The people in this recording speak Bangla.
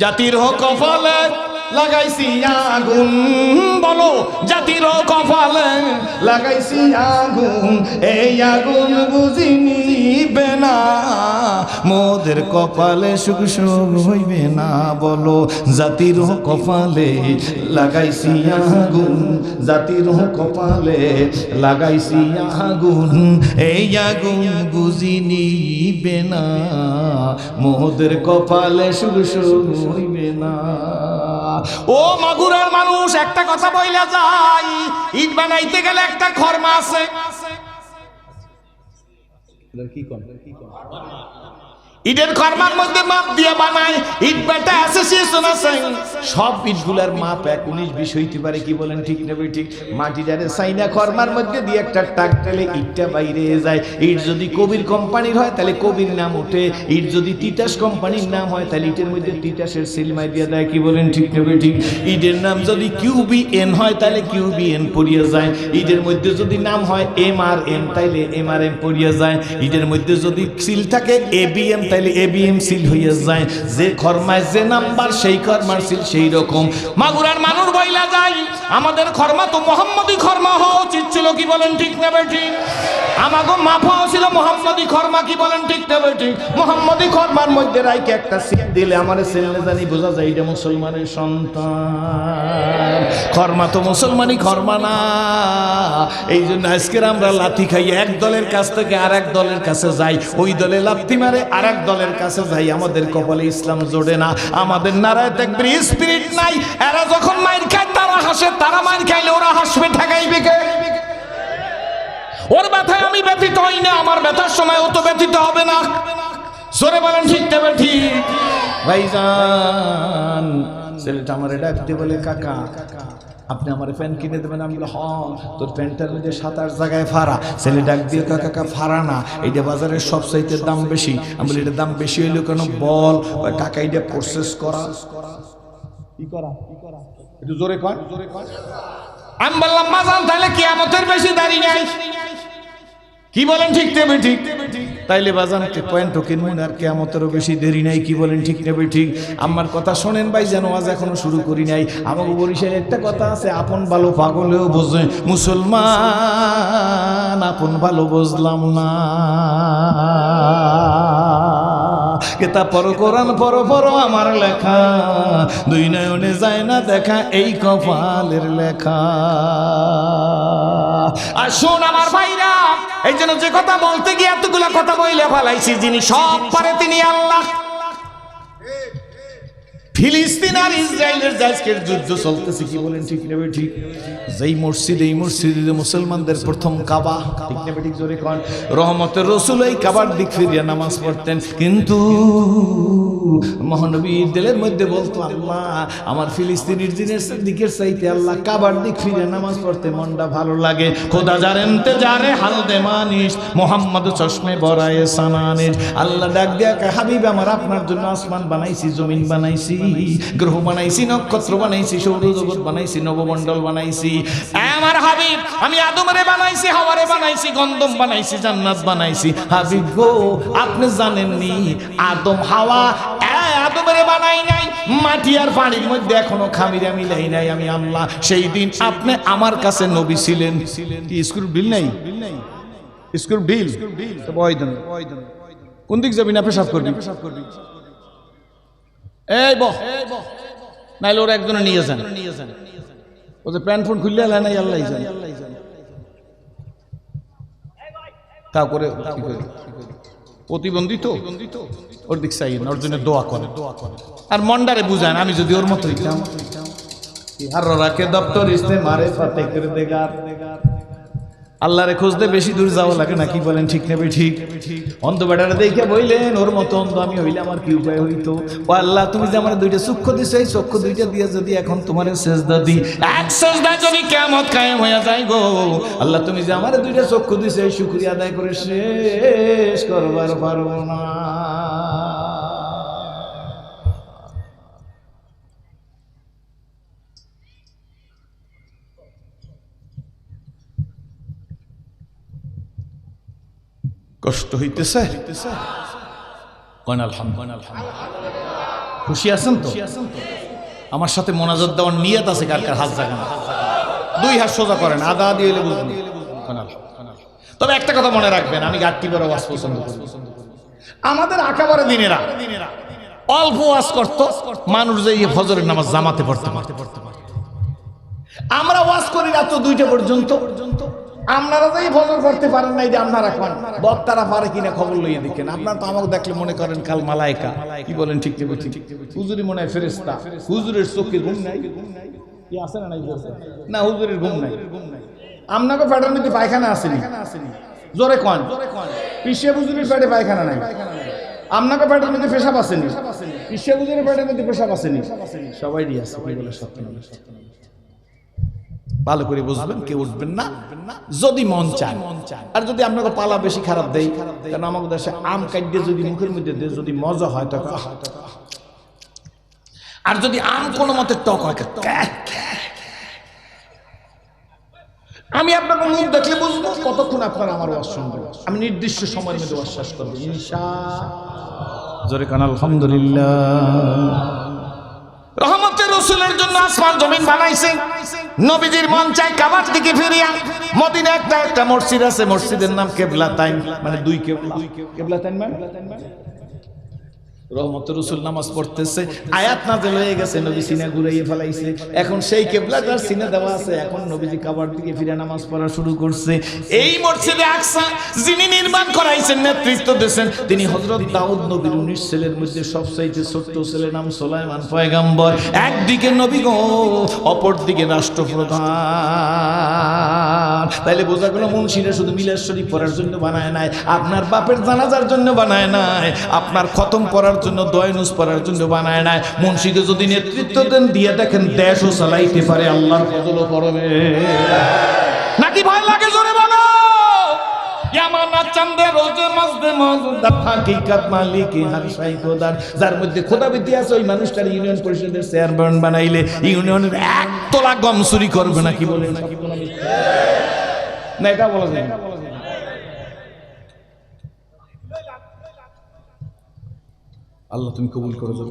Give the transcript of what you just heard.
জাতির কপালে লাগাইছি আগুন, বলো জাতির কপালে। লাগাইছি আগুন, এই আগুন বুঝি নিবে না। মোদের কপালে সুখ সুখ হইবে না, বলো জাতির কপালে। লাগাইছি আগুন, জাতির কপালে লাগাইছি আগুন, এই আগুন বুঝি নিবে না। মোদের কপালে সুখ সুখ হইবে না। ও মাগুরার মানুষ একটা কথা বইলা যাই ইট বানাইতে গেলে একটা খরমা আছে। ইটের খরমার মধ্যে মাপ দিয়ে বানায় ইট বেটা অ্যাসোসিয়েশন আছে সব ইটগুলার মাপ এক উনিশ, বিশ হইতে পারে, কি বলেন ঠিক নেবে ঠিক? মাটি যারে সাইনা কর্মার মধ্যে দিয়ে একটা টাক দিলে ইটটা বাইরে যায়। ইট যদি কবির কোম্পানির হয়, তাহলে কবির নাম ওঠে। ইট যদি তিতাস কোম্পানির নাম হয়, তাহলে ইটের মধ্যে তিতাসের সিলমাই দিয়ে দেয়, কি বলেন ঠিক নেবে ঠিক? ইটের নাম যদি কিউবি এন হয়, তাহলে কিউবি এন পড়িয়ে যায়। ইটের মধ্যে যদি নাম হয় এম আর এম তাইলে এম আর এম পড়িয়ে যায়। ইটের মধ্যে যদি সিল থাকে এ বি এম তাইলে এ বি এম সিল হইয়া যায়। যে খরমায় যে নাম্বার, সেই খরমার সিল সেই রকম মাগুরার মানুষ বইলা যাই আমাদের খর্মা তো মোহাম্মদী খর্মা হওয়া উচিত ছিল। কি বলেন ঠিক না ঠিক আমাগো মাফা ছিল মোহাম্মদী খরমা, কি বলেন ঠিক না ঠিক? মোহাম্মদী খরমার মধ্যে রাইকে একটা সিল দিলে আমার ছেলে জানি বোঝা যায় এটা মুসলমানের সন্তান। খরমা তো মুসলমানই খরমা না। এই জন্য আজকের আমরা লাথি খাই, এক দলের কাছ থেকে আর এক দলের কাছে যাই। ওই দলে লাথি মারে আর এক দলের কাছে যাই। আমাদের কপালে ইসলাম জোড়ে না। আমাদের নারায় দেখবেন স্পিরিট নাই। এরা যখন মাইর খায়, তারা হাসে, তারা মাইর খাইলে ওরা হাসবে, ঠেকাইবে কে? ওর ব্যথায় আমি ব্যথিত হই না আমার ব্যথার সময় ও তো ব্যথিত হবে না। জোরে বলেন ঠিক দেবে ঠিক? ভাইজান ছেলেটা আমার ডাকতে বলে কাকা আপনি আমার প্যান্ট কিনে দেবেন। আমি বলি হ তোর প্যান্টটার মধ্যে সাত আট জায়গায় ফাড়া। ছেলে ডাক দিয়ে কাকা কাকা ফাড়া না এইটা বাজারের সব চাইতে দাম বেশি। আমি বলি এটার দাম বেশি হইল কেন বল ওই কাকা এইটা প্রসেস করা। কি করা? একটু জোরে কর জোরে কর আমি বললাম মাজান তাহলে কিয়ামতের কি বলেন ঠিক নেবে ঠিক তাইলে বাজান পয়েন্ট কিনবেন আর কেমতেরও বেশি দেরি নাই, কি বলেন ঠিক নেবে ঠিক আমার কথা শোনেন ভাই, যেন আজ এখনও শুরু করি নাই। আমাকে বরিশালে একটা কথা আছে, আপন ভালো পাগলেও বোঝে, মুসলমান আপন ভালো বুঝলাম না। কেতা পর কোরআন, পর পর আমার লেখা, দুই নয়নে যায় না দেখা, এই কপালের লেখা। আর শোন আমার ভাইরা এই যে কথা বলতে গিয়ে এতগুলা কথা বইলে ফেলাইছি, যিনি সব পারে তিনি আল্লাহ। ফিলিস্তিন আর ইসরায়েলের আজকের যুদ্ধ চলতেছে কি বলেন, ঠিক নেবে ঠিক? যেই মসজিদ, এই মসজিদে মুসলমানদের প্রথম কাবা, ঠিক নেবে ঠিক জোরে কন? রহমতের রসুল এই কাবার দিক ফিরিয়ে নামাজ পড়তেন। কিন্তু মহানবী দিলের মধ্যে বলতো, আল্লাহ, আমার ফিলিস্তিনির দিনের দিকের চাইতে আল্লাহ কাবার দিক ফিরে নামাজ পড়তে মনটা ভালো লাগে। খোদা জারেন তে জারে হাল দে মানিস, মোহাম্মদ চশমে বরায়ে সানানিস আল্লাহ ডাক দিয়া হাবিব, আমার আপনার জন্য আসমান বানাইছি, জমিন বানাইছি। গ্রহ বানাইছি নক্ষত্র বানাইছি সৌরজগৎ বানাইছি নবমণ্ডল বানাইছি। আমার হাবিব আমি আদমরে বানাইছি হাওয়ারে বানাইছি গন্ধম বানাইছি জান্নাত বানাইছি। হাবিব গো আপনি জানেননি আদম হাওয়া আদমরে বানাই নাই মাটি আর পানির মধ্যে এখনও খামিরা মিলাই নাই আমি আল্লাহ। সেই দিন আপনি আমার কাছে নবী ছিলেন। কি বিল নাই? বয় দেন কোন দিক যাবি না পেশাব করবি? পেশাব করবি। এই বহ। নাইলে ওরা একজনে নিয়ে যান। ও যে প্যান্ট ফোন খুললে নাই, আল্লাহ তা করে করে? ওর দিক চাই না, ওর জন্য দোয়া করে আর মন্ডারে বুঝান, আমি যদি ওর মতো হইতাম। আর রাখে দপ্তর ইসতে মারে ফাতে করে দেগার। আল্লাহরে খুঁজতে বেশি দূর যাওয়া লাগে না, কি বলেন, ঠিক নেবে ঠিক? অন্ধ বেটারে দেখে বইলেন, ওর মতো অন্ধ আমি হইলে আমার কি উপায় হইতো? ও আল্লাহ, তুমি যে আমার দুইটা চক্ষু দিছো, এই চক্ষু দুইটা দিয়ে যদি এখন তোমার সেজদা দি এক সেজদা যদি কেমত কায়েম হয়ে যায় গো, আল্লাহ, তুমি যে আমার দুইটা চক্ষু দিছো, এই শুকরিয়া আদায় করে শেষ করবার পারব না। কষ্ট হইতেছে। খুশি আছেন তো? আমার সাথে মোনাজাত দেওয়ার নিয়ত আছে কার কার হাত জাগানো। দুই হাত সোজা করেন আদা বুঝবেন। তবে একটা কথা মনে রাখবেন, আমি গাট্টি বড় ওয়াজ পছন্দ করি। আমাদের আঁকাবারে দিনেরা, অল্প ওয়াজ করতো, মানুষ যে ফজরের নামাজ জামাতে পড়তে পারতে। আমরা ওয়াজ করি রাত দুইটা পর্যন্ত পর্যন্ত। আপনারা যে এই ফজর করতে পারেন নাই যে আপনারা খান। বক্তারা পারে কিনা খবর লইয়ে দেখেন। আপনারা তো আমাকে দেখলে মনে করেন কাল মালাইকা। কি বলেন ঠিক ঠিক ঠিক হুজুরি মনে হয় ফেরেস্তা হুজুরের চোখে ঘুম নাই। কি আছে না নাই না হুজুরের ঘুম নাই। আপনাকে মধ্যে পায়খানা আসেনি? জোরে কন। পিসিয়ে হুজুরের পেটে পায়খানা নাই। আপনাকে পেটের মধ্যে পেশাব আসেনি। পিসিয়ে হুজুরের পেটের মধ্যে পেশাব আসেনি? সবাই আছে সত্য। ভালো করে বুঝবেন, কেউ উঠবেন না। যদি মন চায়। আর যদি আপনাকে পালা বেশি খারাপ দেয় কারণ আমাদের দেশে আম কাটিয়ে যদি মুখের মধ্যে দেয়, যদি মজা হয়, তখন আর যদি আম কোনো মতে টক হয়। আমি আপনাকে মুখ দেখলে বুঝব, কতক্ষণ আপনার আমার ওয়াজ আমি নির্দিষ্ট সময়ের মধ্যে শেষ করব জোরে কান, আলহামদুলিল্লাহ। রহমতের রসুলের জন্য আসমান জমিন বানাইছে। নবীজির মন চাই কাবার দিকে ফিরিয়া। মদিনা একটা একটা মসজিদ আছে, মসজিদের নাম কেবলা তাইন মানে দুই কেবলা। কেবলা তাইন মানে? রহমতের রসুল নামাজ পড়তেছে, আয়াত নাজেল হয়ে গেছে, নবী সিনা ঘুরাইয়ে ফেলাইছে। এখন সেই কেবলাটার সিনা দেওয়া আছে, এখন নবীজি কাবার দিকে ফিরে নামাজ পড়া শুরু করছে। এই মসজিদে আকসা যিনি নির্মাণ করাইছেন, নেতৃত্ব দিয়েছেন, তিনি হজরত দাউদ নবীর উনিশ ছেলের মধ্যে সবচাইতে ছোট্ট ছেলে নাম সোলাইমান পয়গাম্বর। একদিকে নবী গো অপর দিকে রাষ্ট্রপ্রধান। তাইলে বোঝা গেল মুন্সিরা শুধু মিলাদ শরীফ পড়ার জন্য বানায় নাই, আপনার বাপের জানাজার জন্য বানায় নাই, আপনার খতম করার জন্য দয়নুস পড়ার জন্য বানায় নাই। মুন্সিকে যদি নেতৃত্ব দেন, দিয়ে দেখেন দেশও চালাইতে পারে, আল্লাহর ফজলও করবে যার মধ্যে আছে, ওই মানুষটার ইউনিয়ন পরিষদের চেয়ারম্যান বানাইলে ইউনিয়নের এক তোলা গম চুরি করবে না কি বলে না? কি না, এটা বলা যায় আল্লাহ তুমি কবুল করো, জোর।